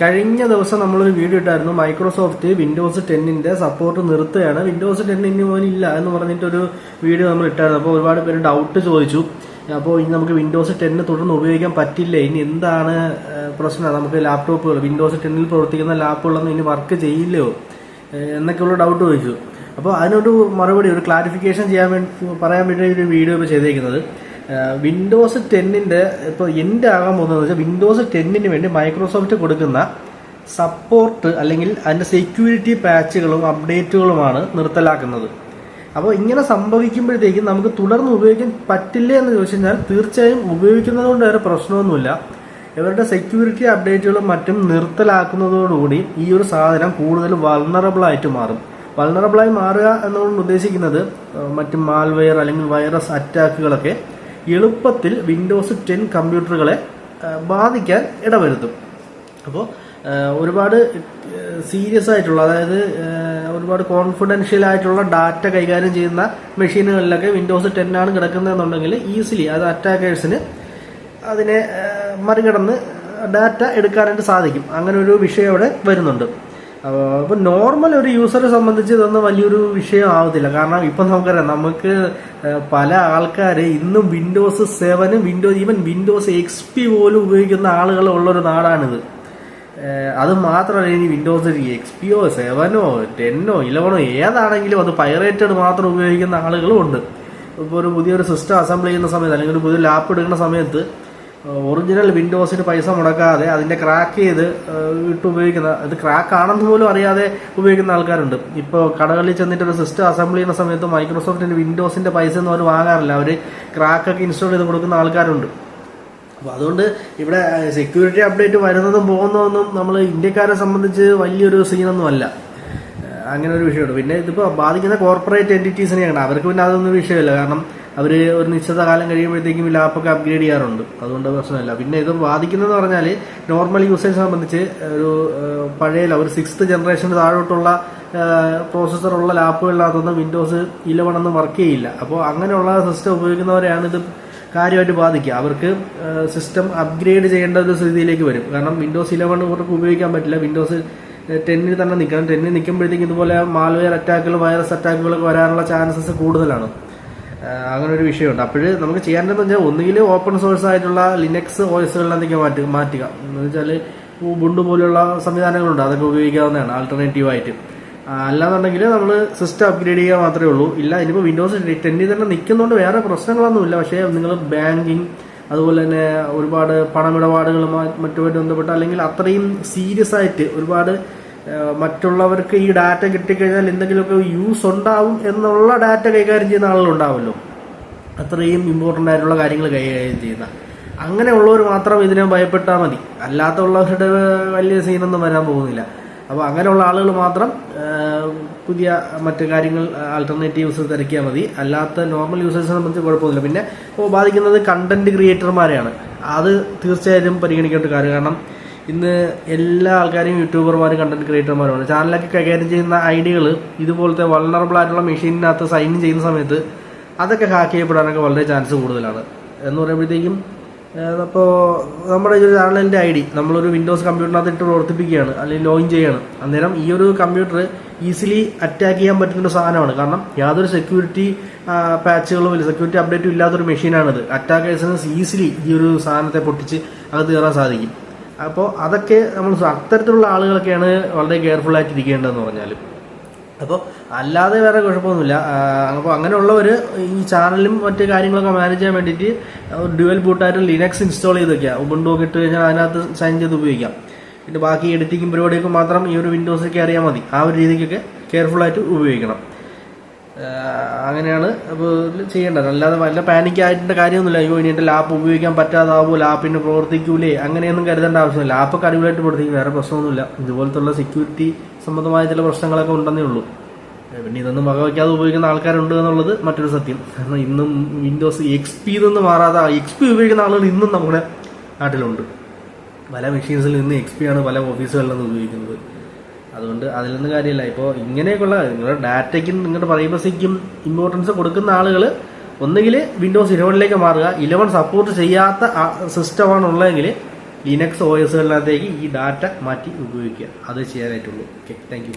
കഴിഞ്ഞ ദിവസം നമ്മളൊരു വീഡിയോ ഇട്ടായിരുന്നു. മൈക്രോസോഫ്റ്റ് വിൻഡോസ് ടെന്നിന്റെ സപ്പോർട്ട് നിർത്തുകയാണ്. വിൻഡോസ് ടെൻ ഇനി ഇല്ല എന്ന് പറഞ്ഞിട്ട് ഒരു വീഡിയോ നമ്മൾ ഇട്ടായിരുന്നു. അപ്പോൾ ഒരുപാട് പേര് ഡൗട്ട് ചോദിച്ചു. അപ്പോൾ ഇനി നമുക്ക് വിൻഡോസ് ടെന്ന് തുടർന്ന് ഉപയോഗിക്കാൻ പറ്റില്ല? ഇനി എന്താണ് പ്രശ്നം? നമുക്ക് ലാപ്ടോപ്പുകൾ വിൻഡോസ് ടെന്നിൽ പ്രവർത്തിക്കുന്ന ലാപ്പുകളൊന്നും ഇനി വർക്ക് ചെയ്യില്ലയോ? എന്നൊക്കെയുള്ള ഡൗട്ട് ചോദിച്ചു. അപ്പോൾ അതിനൊരു മറുപടി ഒരു ക്ലാരിഫിക്കേഷൻ ചെയ്യാൻ വേണ്ടി പറയാൻ വേണ്ടി ഒരു വീഡിയോ ഇപ്പോൾ ചെയ്തേക്കുന്നത്. വിൻഡോസ് ടെന്നിന്റെ ഇപ്പോൾ എന്റെ ആകാൻ പോകുന്നത് വെച്ചാൽ വിൻഡോസ് ടെന്നിന് വേണ്ടി മൈക്രോസോഫ്റ്റ് കൊടുക്കുന്ന സപ്പോർട്ട് അല്ലെങ്കിൽ അതിന്റെ സെക്യൂരിറ്റി പാച്ചുകളും അപ്ഡേറ്റുകളുമാണ് നിർത്തലാക്കുന്നത്. അപ്പോൾ ഇങ്ങനെ സംഭവിക്കുമ്പോഴത്തേക്കും നമുക്ക് തുടർന്ന് ഉപയോഗിക്കാൻ പറ്റില്ല എന്ന് ചോദിച്ചു കഴിഞ്ഞാൽ തീർച്ചയായും ഉപയോഗിക്കുന്നത് കൊണ്ട് വേറെ പ്രശ്നമൊന്നുമില്ല. ഇവരുടെ സെക്യൂരിറ്റി അപ്ഡേറ്റുകളും മറ്റും നിർത്തലാക്കുന്നതോടുകൂടി ഈ ഒരു സാധനം കൂടുതൽ വൾണറബിളായിട്ട് മാറും. വൾണറബിളായി മാറുക എന്നുകൊണ്ട് ഉദ്ദേശിക്കുന്നത് മറ്റ് മാൽവെയർ അല്ലെങ്കിൽ വൈറസ് അറ്റാക്കുകളൊക്കെ എളുപ്പത്തിൽ വിൻഡോസ് ടെൻ കമ്പ്യൂട്ടറുകളെ ബാധിക്കാൻ ഇടവരുത്തും. അപ്പോൾ ഒരുപാട് സീരിയസ് ആയിട്ടുള്ള അതായത് ഒരുപാട് കോൺഫിഡൻഷ്യൽ ആയിട്ടുള്ള ഡാറ്റ കൈകാര്യം ചെയ്യുന്ന മെഷീനുകളിലൊക്കെ വിൻഡോസ് ടെൻ ആണ് കിടക്കുന്നതെന്നുണ്ടെങ്കിൽ ഈസിലി അത് അറ്റാക്കേഴ്സിന് അതിനെ മറികടന്ന് ഡാറ്റ എടുക്കാനായിട്ട് സാധിക്കും. അങ്ങനെ ഒരു വിഷയം അവിടെ വരുന്നുണ്ട്. അപ്പോൾ നോർമൽ ഒരു യൂസറെ സംബന്ധിച്ച് ഇതൊന്നും വലിയൊരു വിഷയം ആവത്തില്ല. കാരണം ഇപ്പം നമുക്കറിയാം നമുക്ക് പല ആൾക്കാർ ഇന്നും Windows സെവനും Windows even Windows X P പോലും ഉപയോഗിക്കുന്ന ആളുകൾ ഉള്ളൊരു നാടാണിത്. അത് മാത്രമല്ല ഇനി വിൻഡോസ് എക്സ് പിയോ സെവനോ ടെന്നോ ഇലവനോ ഏതാണെങ്കിലും അത് പൈറേറ്റഡ് മാത്രം ഉപയോഗിക്കുന്ന ആളുകളും ഉണ്ട്. ഇപ്പോൾ ഒരു പുതിയൊരു സിസ്റ്റം അസംബിൾ ചെയ്യുന്ന സമയത്ത് അല്ലെങ്കിൽ ഒരു പുതിയ ലാപ്പ് എടുക്കുന്ന സമയത്ത് ഒറിജിനൽ വിൻഡോസിന് പൈസ മുടക്കാതെ അതിന്റെ ക്രാക്ക് ചെയ്ത് ഇട്ട് ഉപയോഗിക്കുന്ന ഇത് ക്രാക്ക് ആണെന്ന് പോലും അറിയാതെ ഉപയോഗിക്കുന്ന ആൾക്കാരുണ്ട്. ഇപ്പോൾ കടകളിൽ ചെന്നിട്ട് ഒരു സിസ്റ്റം അസംബിൾ ചെയ്യുന്ന സമയത്ത് മൈക്രോസോഫ്റ്റിന്റെ വിൻഡോസിന്റെ പൈസ ഒന്നും അവർ വാങ്ങാറില്ല. അവർ ക്രാക്കൊക്കെ ഇൻസ്റ്റാൾ ചെയ്ത് കൊടുക്കുന്ന ആൾക്കാരുണ്ട്. അപ്പോൾ അതുകൊണ്ട് ഇവിടെ സെക്യൂരിറ്റി അപ്ഡേറ്റ് വരുന്നതും പോകുന്നതൊന്നും നമ്മൾ ഇന്ത്യക്കാരെ സംബന്ധിച്ച് വലിയൊരു സീനൊന്നും അല്ല. അങ്ങനെ ഒരു വിഷയമുണ്ട്. പിന്നെ ഇതിപ്പോൾ ബാധിക്കുന്ന കോർപ്പറേറ്റ് എന്റിറ്റീസിനെയാണ് അവർക്ക് പിന്നെ അതൊന്നും വിഷയമില്ല. കാരണം അവർ ഒരു നിശ്ചിത കാലം കഴിയുമ്പോഴത്തേക്കും ലാപ്പൊക്കെ അപ്ഗ്രേഡ് ചെയ്യാറുണ്ട്. അതുകൊണ്ട് പ്രശ്നമില്ല. പിന്നെ ഇത് ബാധിക്കുന്നതെന്ന് പറഞ്ഞാൽ നോർമൽ യൂസേജ് സംബന്ധിച്ച് ഒരു പഴയ ഒരു സിക്സ്ത് ജനറേഷന് താഴോട്ടുള്ള പ്രോസസ്സറുള്ള ലാപ്പുകളിനകത്തൊന്നും വിൻഡോസ് ഇലവൺ ഒന്നും വർക്ക് ചെയ്യില്ല. അപ്പോൾ അങ്ങനെയുള്ള സിസ്റ്റം ഉപയോഗിക്കുന്നവരെയാണ് ഇത് കാര്യമായിട്ട് ബാധിക്കുക. അവർക്ക് സിസ്റ്റം അപ്ഗ്രേഡ് ചെയ്യേണ്ട ഒരു സ്ഥിതിയിലേക്ക് വരും. കാരണം വിൻഡോസ് ഇലവൺ അവർക്ക് ഉപയോഗിക്കാൻ പറ്റില്ല. വിൻഡോസ് ടെന്നിൽ തന്നെ നിൽക്കണം ടെന്നിൽ നിൽക്കുമ്പോഴത്തേക്കും ഇതുപോലെ മാൽവെയർ അറ്റാക്കുകൾ വൈറസ് അറ്റാക്കുകളൊക്കെ വരാനുള്ള ചാൻസസ് കൂടുതലാണ്. അങ്ങനെ ഒരു വിഷയമുണ്ട്. അപ്പോൾ നമുക്ക് ചെയ്യാനെന്ന് വെച്ചാൽ ഒന്നുകിൽ ഓപ്പൺ സോഴ്സ് ആയിട്ടുള്ള ലിനക്സ് ഓയിസുകളിലേക്ക് മാറ്റുക മാറ്റുക. എന്ന് വെച്ചാൽ ഉബുണ്ടു പോലുള്ള സംവിധാനങ്ങളുണ്ട്. അതൊക്കെ ഉപയോഗിക്കാവുന്നതാണ് ആൾട്ടർനേറ്റീവ് ആയിട്ട്. അല്ലാന്നുണ്ടെങ്കിൽ നമ്മൾ സിസ്റ്റം അപ്ഗ്രേഡ് ചെയ്യുക മാത്രമേ ഉള്ളൂ. ഇല്ല ഇനിയിപ്പോൾ വിൻഡോസ് ടെന്നിൽ തന്നെ നിൽക്കുന്നതുകൊണ്ട് വേറെ പ്രശ്നങ്ങളൊന്നുമില്ല. പക്ഷേ നിങ്ങൾ ബാങ്കിങ് അതുപോലെ തന്നെ ഒരുപാട് പണമിടപാടുകളുമായി മറ്റുമായിട്ട് ബന്ധപ്പെട്ട് അല്ലെങ്കിൽ അത്രയും സീരിയസ് ആയിട്ട് ഒരുപാട് മറ്റുള്ളവർക്ക് ഈ ഡാറ്റ കിട്ടിക്കഴിഞ്ഞാൽ എന്തെങ്കിലുമൊക്കെ യൂസ് ഉണ്ടാവും എന്നുള്ള ഡാറ്റ കൈകാര്യം ചെയ്യുന്ന ആളുകളുണ്ടാവുമല്ലോ അത്രയും ഇമ്പോർട്ടന്റ് ആയിട്ടുള്ള കാര്യങ്ങൾ കൈകാര്യം ചെയ്യുന്ന. അങ്ങനെയുള്ളവർ മാത്രം ഇതിനെ ഭയപ്പെട്ടാൽ മതി. അല്ലാത്തുള്ളവരുടെ വലിയ സീനൊന്നും വരാൻ പോകുന്നില്ല. അപ്പോൾ അങ്ങനെയുള്ള ആളുകൾ മാത്രം പുതിയ മറ്റു കാര്യങ്ങൾ ആൾട്ടർനേറ്റീവ്സ് തിരക്കിയാൽ മതി. അല്ലാത്ത നോർമൽ യൂസേഴ്സിനെ സംബന്ധിച്ച് കുഴപ്പമൊന്നുമില്ല. പിന്നെ ബാധിക്കുന്നത് കണ്ടന്റ് ക്രിയേറ്റർമാരെയാണ് അത് തീർച്ചയായും പരിഗണിക്കേണ്ട കാര്യം കാരണം ഇന്ന് എല്ലാ ആൾക്കാരും യൂട്യൂബർമാരും കണ്ടന്റ് ക്രിയേറ്റർമാരുമാണ് ചാനലൊക്കെ കൈകാര്യം ചെയ്യുന്ന ഐഡിയകൾ ഇതുപോലത്തെ വൾണറബിൾ ആയിട്ടുള്ള മെഷീനിനകത്ത് സൈൻ ചെയ്യുന്ന സമയത്ത് അതൊക്കെ ഹാക്ക് ചെയ്യപ്പെടാനൊക്കെ വളരെ ചാൻസ് കൂടുതലാണ്. എന്ന് പറയുമ്പോഴത്തേക്കും അപ്പോൾ നമ്മുടെ ഈ ഒരു ചാനലിന്റെ ഐ ഡി നമ്മളൊരു വിൻഡോസ് കമ്പ്യൂട്ടറിനകത്ത് ഇട്ട് പ്രവർത്തിപ്പിക്കുകയാണ് അല്ലെങ്കിൽ ലോഗിൻ ചെയ്യുകയാണ് അന്നേരം ഈ ഒരു കമ്പ്യൂട്ടർ ഈസിലി അറ്റാക്ക് ചെയ്യാൻ പറ്റുന്ന ഒരു സാധനമാണ്. കാരണം യാതൊരു സെക്യൂരിറ്റി പാച്ചുകളും ഇല്ല. സെക്യൂരിറ്റി അപ്ഡേറ്റും ഇല്ലാത്തൊരു മെഷീനാണിത് അറ്റാക്കേഴ്സിന് ഈസിലി ഈ ഒരു സാധനത്തെ പൊട്ടിച്ച് അത് കയറാൻ സാധിക്കും. അപ്പോൾ അതൊക്കെ നമ്മൾ അത്തരത്തിലുള്ള ആളുകളൊക്കെയാണ് വളരെ കെയർഫുൾ ആയിട്ട് ഇരിക്കേണ്ടതെന്ന് പറഞ്ഞാൽ അപ്പോൾ അല്ലാതെ വേറെ കുഴപ്പമൊന്നുമില്ല. അപ്പോൾ അങ്ങനെയുള്ളവർ ഈ ചാനലും മറ്റു കാര്യങ്ങളൊക്കെ മാനേജ് ചെയ്യാൻ വേണ്ടിയിട്ട് ഡ്യുവൽ ബൂട്ടായിട്ട് ലിനക്സ് ഇൻസ്റ്റാൾ ചെയ്ത് ഉബുണ്ടു ഒക്കെ ഇട്ട് കഴിഞ്ഞാൽ അതിനകത്ത് സൈൻ ചെയ്ത് ഉപയോഗിക്കാം. പിന്നെ ബാക്കി എഡിറ്റിംഗ് പരിപാടിയൊക്കെ മാത്രം ഈ ഒരു വിൻഡോസൊക്കെ അറിയാൽ മതി. ആ ഒരു രീതിക്കൊക്കെ കെയർഫുൾ ആയിട്ട് ഉപയോഗിക്കണം. അങ്ങനെയാണ്. അപ്പോൾ ചെയ്യേണ്ടത്. അല്ലാതെ വല്ല പാനിക് ആയിട്ടുള്ള കാര്യമൊന്നുമില്ല. അയ്യോ ഇനി എന്റെ ലാപ്പ് ഉപയോഗിക്കാൻ പറ്റാതാവോ? ലാപ്പിന് പ്രവർത്തിക്കൂലേ? അങ്ങനെയൊന്നും കരുതേണ്ട ആവശ്യമില്ല. ലാപ്പ് അടിപൊളിയായിട്ട് പ്രവർത്തിക്കും. വേറെ പ്രശ്നമൊന്നുമില്ല. ഇതുപോലത്തുള്ള സെക്യൂരിറ്റി സംബന്ധമായ ചില പ്രശ്നങ്ങളൊക്കെ ഉണ്ടെന്നേ ഉള്ളൂ. പിന്നെ ഇതൊന്നും വകവയ്ക്കാതെ ഉപയോഗിക്കുന്ന ആൾക്കാരുണ്ട് എന്നുള്ളത് മറ്റൊരു സത്യം. കാരണം ഇന്നും വിൻഡോസ് എക്സ് പി നിന്ന് മാറാതെ എക്സ് പി ഉപയോഗിക്കുന്ന ആളുകൾ ഇന്നും നമ്മുടെ നാട്ടിലുണ്ട്. പല മെഷീൻസിൽ നിന്ന് എക്സ് പി ആണ് പല ഓഫീസുകളിൽ നിന്ന് ഉപയോഗിക്കുന്നത്. അതുകൊണ്ട് അതിൽ നിന്ന് കാര്യമില്ല. ഇപ്പോൾ ഇങ്ങനെയൊക്കെയുള്ള നിങ്ങളുടെ ഡാറ്റയ്ക്കും നിങ്ങളുടെ പ്രൈവസിക്കും ഇമ്പോർട്ടൻസ് കൊടുക്കുന്ന ആളുകൾ ഒന്നുകിൽ വിൻഡോസ് ഇലവനിലേക്ക് മാറുക ഇലവൻ സപ്പോർട്ട് ചെയ്യാത്ത സിസ്റ്റമാണ് ഉള്ളതെങ്കിൽ ലിനക്സ് ഒ എസുകളിനകത്തേക്ക് ഈ ഡാറ്റ മാറ്റി ഉപയോഗിക്കുക. അത് ചെയ്യാനായിട്ടുള്ളൂ. Okay thank